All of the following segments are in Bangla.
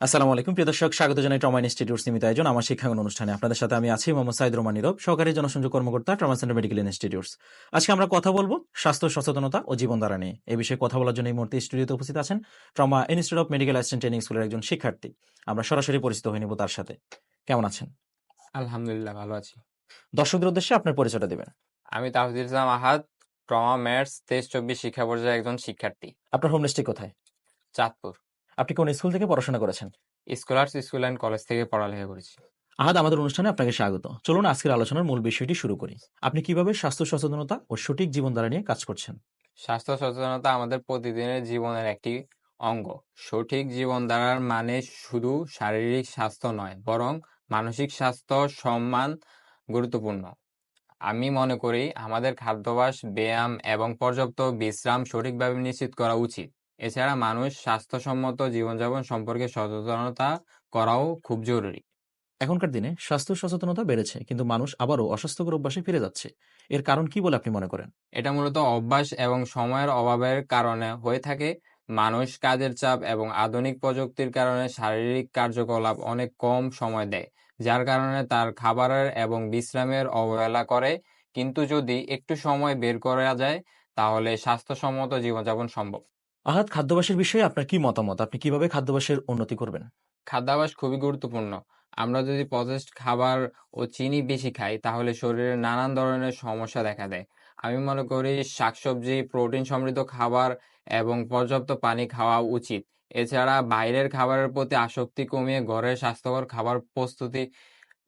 আসসালামু আলাইকুম। প্রিয় দর্শক স্বাগত জানাই ট্রমা ইনস্টিটিউট সীমিত আয়োজন আমার শিক্ষাঙ্গন অনুষ্ঠানে। আপনাদের সাথে আমি আছি মোহাম্মদ সাইদ রহমান নীরব সহকারী জনসংযোগ কর্মকর্তা ট্রমা সেন্টার মেডিকেল ইনস্টিটিউটস। আজকে আমরা কথা বলব স্বাস্থ্য সচেতনতা ও জীবনধারা নিয়ে। এই বিষয়ে কথা বলার জন্য এই মুহূর্তে স্টুডিওতে উপস্থিত আছেন trauma institute of medical assistant training স্কুলের একজন শিক্ষার্থী। আমরা সরাসরি পরিচিত হয়ে নেব তার সাথে। কেমন আছেন? আলহামদুলিল্লাহ ভালো আছি। দর্শকদের উদ্দেশ্যে আপনার পরিচয়টা দেবেন। আমি তাহিদুল ইসলাম আহাদ ট্রমা ম্যাথস তেইশ চব্বিশ শিক্ষা পর্যায়ে একজন শিক্ষার্থী। আপনার হোম ডিস্ট্রিক্ট কোথায়? চাঁদপুর। আপনি কোন স্কুল থেকে পড়াশোনা করেছেন? স্কলার্স স্কুল অ্যান্ড কলেজ থেকে পড়ালেখা করেছি। আহাদ আমাদের অনুষ্ঠানে আপনাকে স্বাগত। চলুন আজকের আলোচনার মূল বিষয়টি শুরু করি। আপনি কীভাবে স্বাস্থ্য সচেতনতা ও সঠিক জীবনধারা নিয়ে কাজ করছেন? স্বাস্থ্য সচেতনতা আমাদের প্রতিদিনের জীবনের একটি অঙ্গ। সঠিক জীবনধারার মানে শুধু শারীরিক স্বাস্থ্য নয় বরং মানসিক স্বাস্থ্য সম্মান গুরুত্বপূর্ণ। আমি মনে করি আমাদের খাদ্যাভ্যাস ব্যায়াম এবং পর্যাপ্ত বিশ্রাম সঠিকভাবে নিশ্চিত করা উচিত। এছাড়া মানুষ স্বাস্থ্যসম্মত জীবনযাপন সম্পর্কে সচেতনতা করাও খুব জরুরি। এখনকার দিনে স্বাস্থ্য সচেতনতা বেড়েছে কিন্তু মানুষ আবারও অস্বাস্থ্যকর অভ্যাসে ফিরে যাচ্ছে। এর কারণ কি বলে আপনি মনে করেন? এটা মূলত অভ্যাস এবং সময়ের অভাবের কারণে হয়ে থাকে। মানুষ কাজের চাপ এবং আধুনিক প্রযুক্তির কারণে শারীরিক কার্যকলাপ অনেক কম সময় দেয় যার কারণে তার খাবারের এবং বিশ্রামের অবহেলা করে। কিন্তু যদি একটু সময় বের করা যায় তাহলে স্বাস্থ্যসম্মত জীবনযাপন সম্ভব। আহাত খাদ্যাভ্যাসের বিষয়ে আপনার কি মতামত? আপনি কীভাবে খাদ্যাভ্যাসের উন্নতি করবেন? খাদ্যাভ্যাস খুবই গুরুত্বপূর্ণ। আমরা যদি প্রসেসড খাবার ও চিনি বেশি খাই, তাহলে শরীরে নানান ধরনের সমস্যা দেখা দেয়। আমি মনে করি শাকসবজি প্রোটিন সমৃদ্ধ খাবার এবং পর্যাপ্ত পানি খাওয়া উচিত। এছাড়া বাইরের খাবারের প্রতি আসক্তি কমিয়ে ঘরের স্বাস্থ্যকর খাবার প্রস্তুতি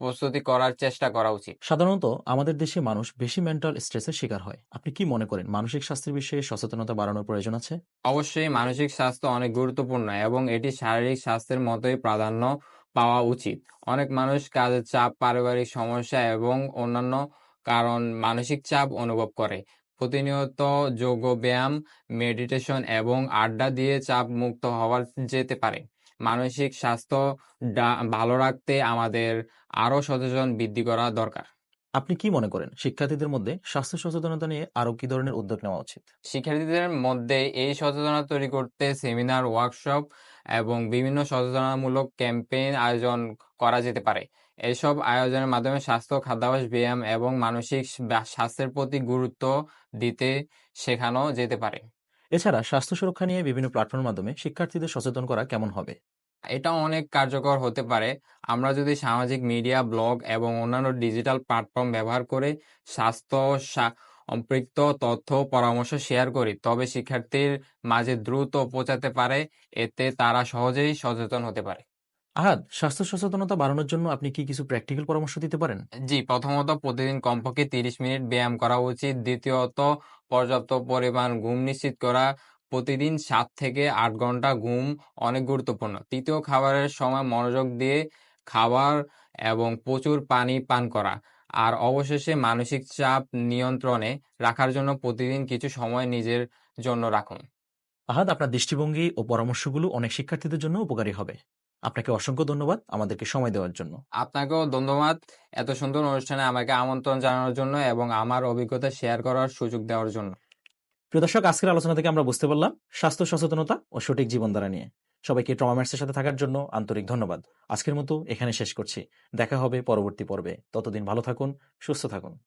প্রস্তুতি করার চেষ্টা করা উচিত। সাধারণত আমাদের দেশে মানুষ বেশি মেন্টাল স্ট্রেসের শিকার হয়। আপনি কি মনে করেন মানসিক স্বাস্থ্যের বিষয়ে সচেতনতা বাড়ানোর প্রয়োজন আছে? অবশ্যই মানসিক স্বাস্থ্য অনেক গুরুত্বপূর্ণ এবং এটি শারীরিক স্বাস্থ্যের মতোই প্রাধান্য পাওয়া উচিত। অনেক মানুষ কাজের চাপ পারিবারিক সমস্যা এবং অন্যান্য কারণ মানসিক চাপ অনুভব করে। প্রতিনিয়ত যোগ ব্যায়াম মেডিটেশন এবং আড্ডা দিয়ে চাপ মুক্ত হওয়া যেতে পারে। মানসিক স্বাস্থ্য ভালো রাখতে আমাদের আরও সচেতন বৃদ্ধি করা দরকার। আপনি কি মনে করেন শিক্ষার্থীদের মধ্যে স্বাস্থ্য সচেতনতা নিয়ে আরও কি ধরনের উদ্যোগ নেওয়া উচিত? শিক্ষার্থীদের মধ্যে এই সচেতনতা তৈরি করতে সেমিনার ওয়ার্কশপ এবং বিভিন্ন সচেতনামূলক ক্যাম্পেইন আয়োজন করা যেতে পারে। এসব আয়োজনের মাধ্যমে স্বাস্থ্য খাদ্যাভ্যাস ব্যায়াম এবং মানসিক স্বাস্থ্যের প্রতি গুরুত্ব দিতে শেখানো যেতে পারে। এছাড়া স্বাস্থ্য সুরক্ষা নিয়ে বিভিন্ন প্ল্যাটফর্মের মাধ্যমে শিক্ষার্থীদের সচেতন করা কেমন হবে? এটা অনেক কার্যকর হতে পারে। আমরা যদি সামাজিক মিডিয়া ব্লগ এবং অন্যান্য ডিজিটাল প্ল্যাটফর্ম ব্যবহার করে স্বাস্থ্য সম্পৃক্ত তথ্য পরামর্শ শেয়ার করি, তবে শিক্ষার্থীর মাঝে দ্রুত পৌঁছাতে পারে। এতে তারা সহজেই সচেতন হতে পারে। আহাদ স্বাস্থ্য সচেতনতা বাড়ানোর জন্য আপনি কি কিছু প্র্যাকটিক্যাল পরামর্শ দিতে পারেন? জি প্রথমত প্রতিদিন কমপক্ষে তিরিশ মিনিট ব্যায়াম করা উচিত। দ্বিতীয়ত পর্যাপ্ত পরিমাণ ঘুম নিশ্চিত করা। প্রতিদিন সাত থেকে আট ঘণ্টা ঘুম অনেক গুরুত্বপূর্ণ। তৃতীয় খাবারের সময় মনোযোগ দিয়ে খাবার এবং প্রচুর পানি পান করা। আর অবশেষে মানসিক চাপ নিয়ন্ত্রণে রাখার জন্য প্রতিদিন কিছু সময় নিজের জন্য রাখুন। আহাদ আপনার দৃষ্টিভঙ্গি ও পরামর্শগুলো অনেক শিক্ষার্থীদের জন্য উপকারী হবে। আপনাকে অসংখ্য ধন্যবাদ আমাদেরকে সময় দেওয়ার জন্য। আপনাকেও ধন্যবাদ এত সুন্দর অনুষ্ঠানে আমাকে আমন্ত্রণ জানানোর জন্য এবং আমার অভিজ্ঞতা শেয়ার করার সুযোগ দেওয়ার জন্য। প্রিয় দর্শক আজকের আলোচনা থেকে আমরা বুঝতে পারলাম স্বাস্থ্য সচেতনতা ও সঠিক জীবনধারা নিয়ে। সবাইকে ট্রমাম্যাটসের সাথে থাকার জন্য আন্তরিক ধন্যবাদ। আজকের মতো এখানে শেষ করছি। দেখা হবে পরবর্তী পর্বে। ততদিন ভালো থাকুন সুস্থ থাকুন।